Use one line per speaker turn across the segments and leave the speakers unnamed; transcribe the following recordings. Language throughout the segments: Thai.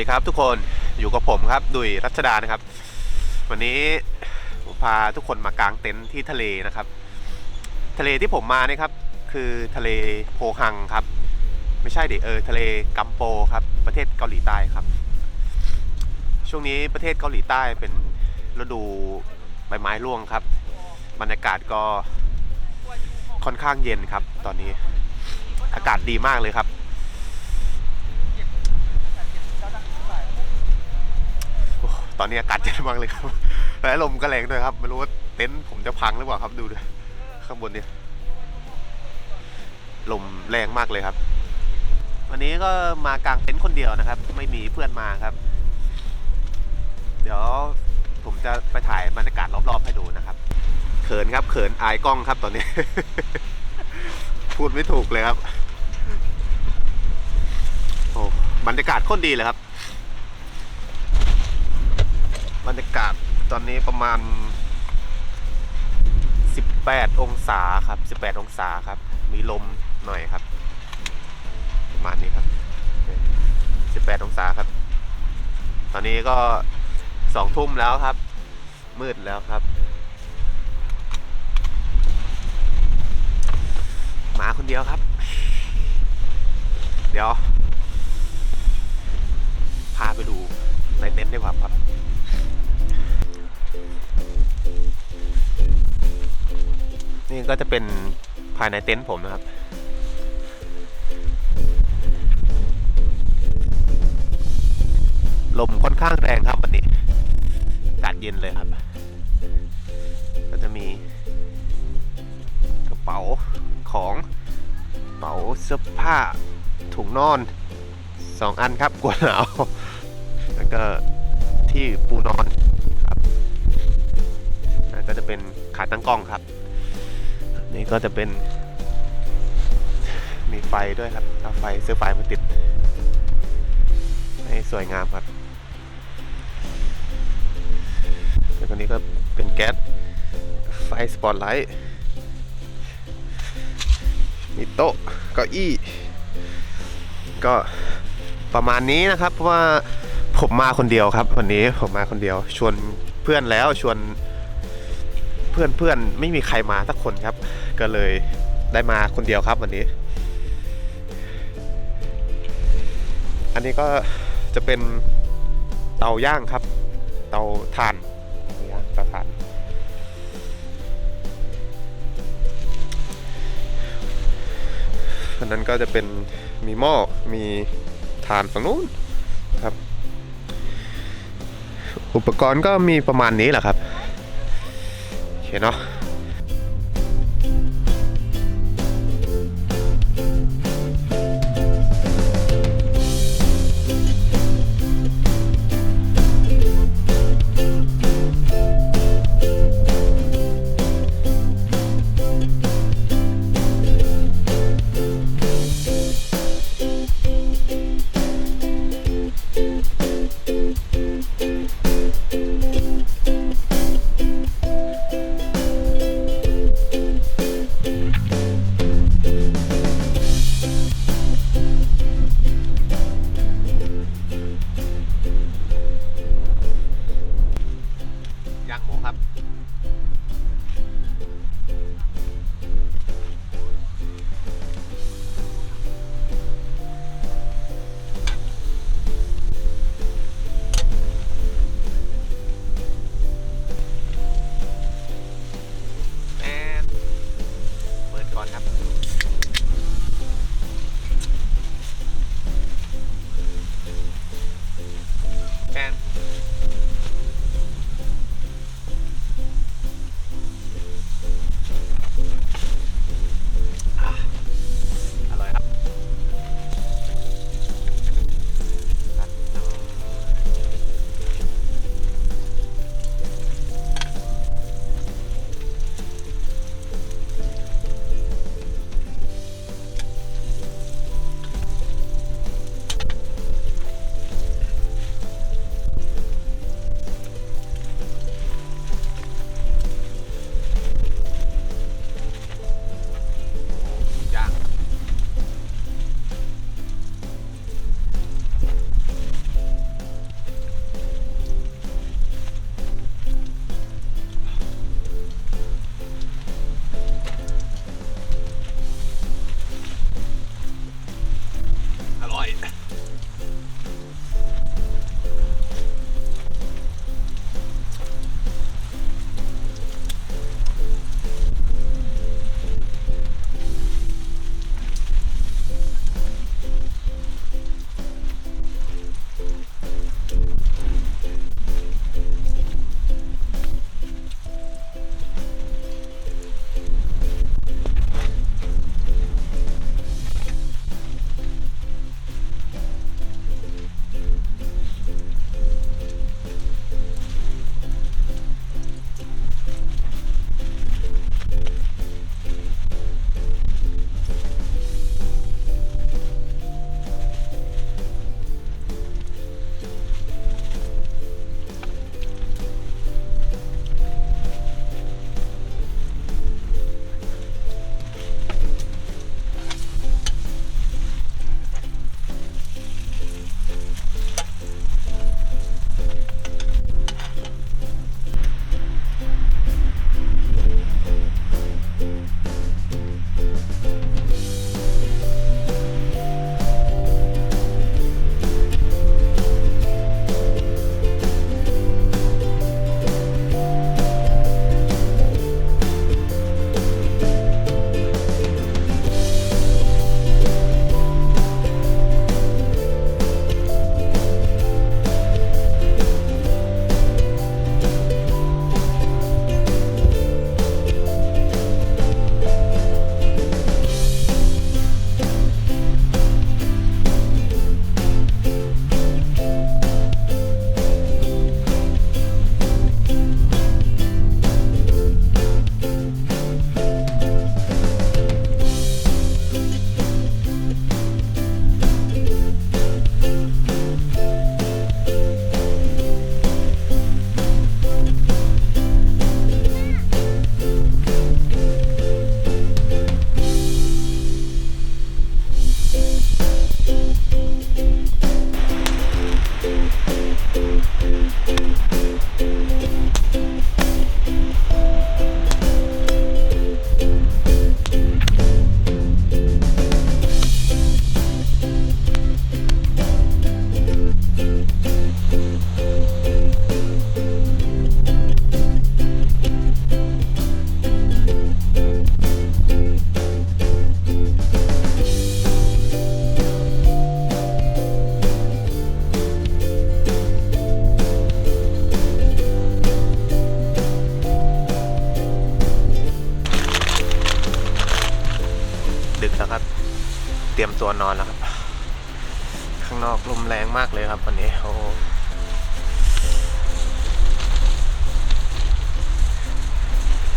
ดีครับทุกคนอยู่กับผมครับดุยรัชดานะครับ วันนี้ผมพาทุกคนมากางเต็นท์ที่ทะเลนะครับ ทะเลที่ผมมาเนี่ยครับ คือทะเลโพฮังครับ ไม่ใช่เดิเออทะเลกัมโปครับ ประเทศเกาหลีใต้ครับ ช่วงนี้ประเทศเกาหลีใต้เป็นฤดูใบไม้ร่วงครับ บรรยากาศก็ค่อนข้างเย็นครับ ตอนนี้อากาศดีมากเลยครับ โอ้ ตอนนี้อากาศเย็นมากเลยครับและลมก็แรงด้วยครับไม่รู้ว่าเต็นท์ผมจะพังหรือเปล่าครับดูด้วยข้างบนเนี่ยลมแรงมากเลยครับ วันนี้ก็มากางเต็นท์คนเดียวนะครับ ไม่มีเพื่อนมาครับ เดี๋ยวผมจะไปถ่ายบรรยากาศรอบๆให้ดูนะครับ เขินครับเขินอายกล้องครับตอนนี้ พูดไม่ถูกเลยครับ โอ้บรรยากาศโคตรดีเลยครับ บรรยากาศตอนนี้ประมาณ 18 องศาครับ 18 องศาครับ มีลมหน่อยครับ ประมาณนี้ครับ 18 องศาครับ ตอนนี้ก็สองทุ่มแล้วครับ มืดแล้วครับหมาคนเดียวครับ เดี๋ยว พาไปดูในเต็นท์ดีกว่าครับ นี่ก็จะเป็นภายในเต็นท์ผมนะครับ ลมค่อนข้างแรงครับวันนี้อากาศเย็นเลยครับ ก็จะมีกระเป๋าของกระเป๋าเสื้อผ้าถุงนอนสองอันครับกลัวหนาวแล้วก็ที่ปูนอน จะเป็นขาตั้งกล้องครับ นี่ก็จะเป็น มีไฟด้วยครับเอาไฟเสื้อไฟมาติด ให้สวยงามครับแล้วก็นี้ก็เป็นแก๊สไฟสปอตไลท์มีโต๊ะเก้าอี้ ก็ประมาณนี้นะครับเพราะว่าผมมาคนเดียวครับ วันนี้ผมมาคนเดียว ชวนเพื่อนแล้วชวน พื่อนเพื่อนไม่มีใครมาสักคนครับ ก็เลยได้มาคนเดียวครับวันนี้ อันนี้ก็จะเป็นเตาย่างครับ เตาถ่านเตาย่างเตาถ่านอันนั้นก็จะเป็นมีหม้อมีถ่านฝั่งนู้นครับ อุปกรณ์ก็มีประมาณนี้แหละครับ เคเนาะ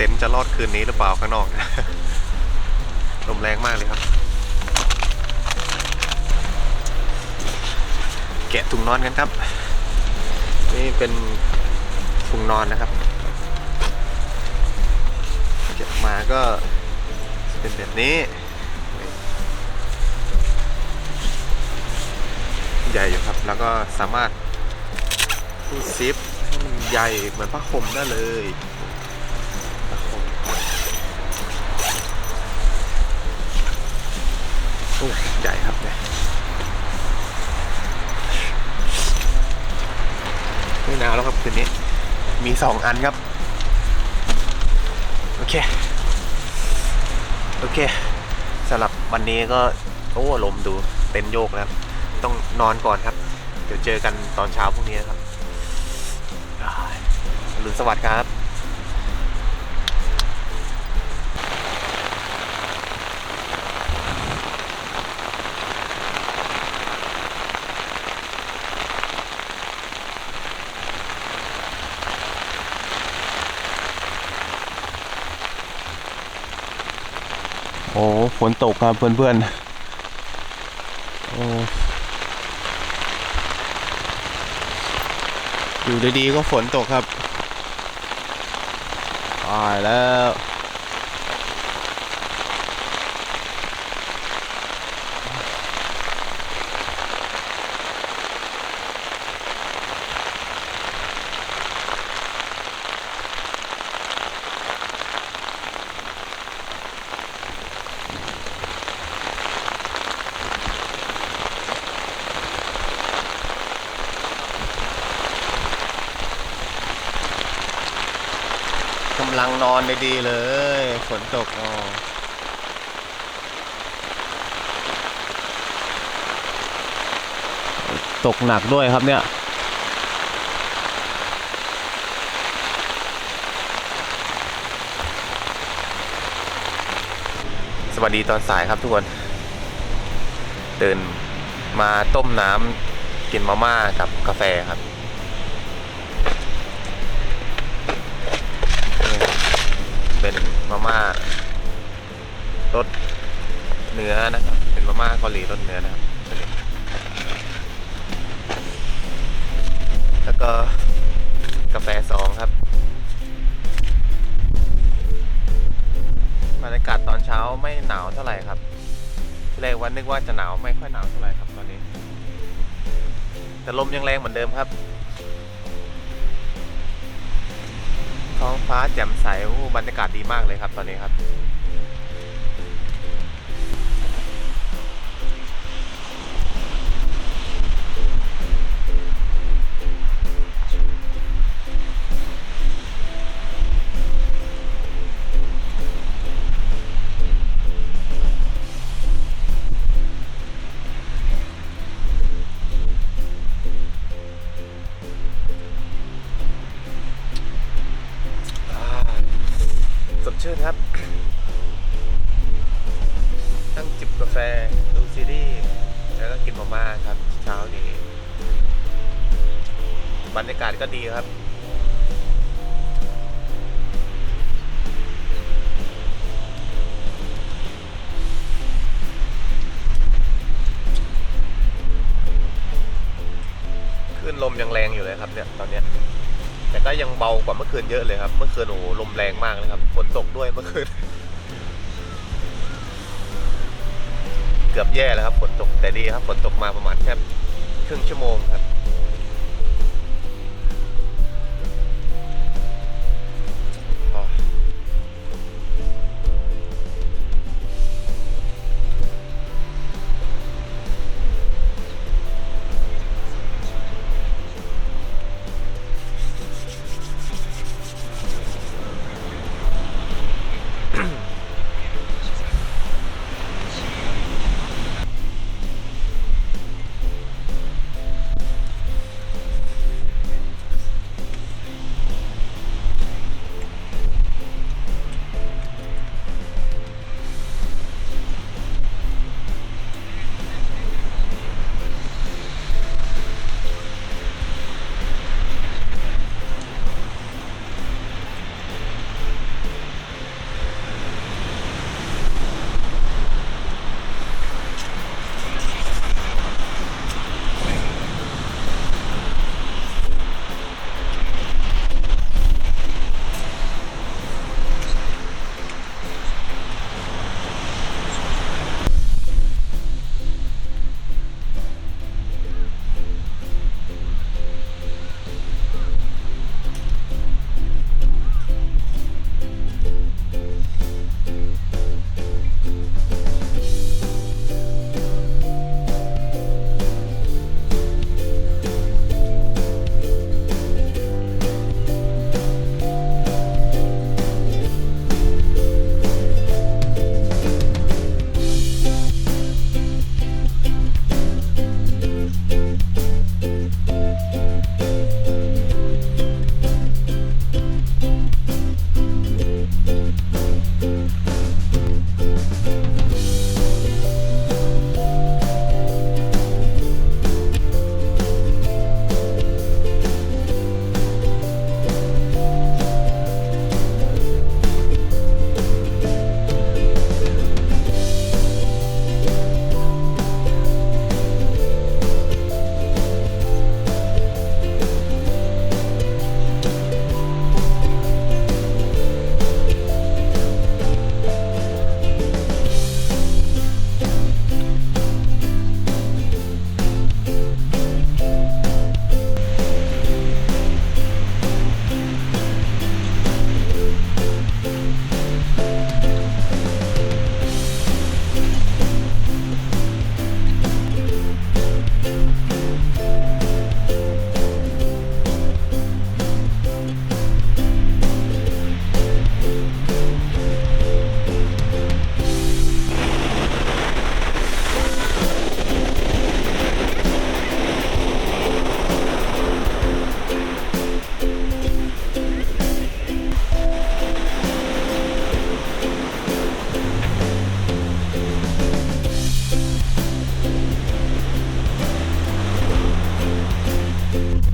ต็นท์จะรอดคืนนี้หรือเปล่าข้างนอก ลมแรงมากเลยครับ แกะถุงนอนกันครับ นี่เป็นถุงนอนนะครับ เก็บมาก็เป็นแบบนี้ใหญ่อยู่ครับ แล้วก็สามารถรูดซิปให้มันใหญ่เหมือนผ้าห่มได้เลยผ้าห่มโอ้ใหญ่ครับเนี่ยไม่หนาวแล้วครับคืนนี้ มีสองอันครับ โอเค โอเคสำหรับวันนี้ก็ โอ้ลมดูเต็นโยกแล้วต้องนอนก่อนครับ เดี๋ยวเจอกันตอนเช้าพรุ่งนี้นะครับอ่าอรุณสวัสดิ์ครับ โอ้ฝ นตกครับเพื่อนๆโอ้อยู่ดีๆก็ฝนตกครับตายแล้ว นอนดีๆเลยฝนตกอ๋อตกหนักด้วยครับเนี่ย สวัสดีตอนสายครับทุกคนตื่นมาต้มน้ำกินมาม่ากับกาแฟครับ มาม่ารสเนื้อนะครับ เป็นมาม่าเกาหลีรสเนื้อนะครับ แล้วก็กาแฟซองครับบรรยากาศตอนเช้าไม่หนาวเท่าไหร่ครับที่แรกวันนึกว่าจะหนาวไม่ค่อยหนาวเท่าไหร่ครับตอนนี้ แต่ลมยังแรงเหมือนเดิมครับ ท้องฟ้าแจ่มใสโอ้บรรยากาศดีมากเลยครับตอนนี้ครับ ก็ดีครับคลื่นลมยังแรงอยู่เลยครับเนี่ยตอนเนี้ยแต่ก็ยังเบากว่าเมื่อคืนเยอะเลยครับ เมื่อคืนโอ้โหลมแรงมากเลยครับฝนตกด้วยเมื่อคืน เกือบแย่แล้วครับฝนตกแต่ดีครับฝนตกมาประมาณแค่ครึ่งชั่วโมงครับ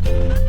Bye.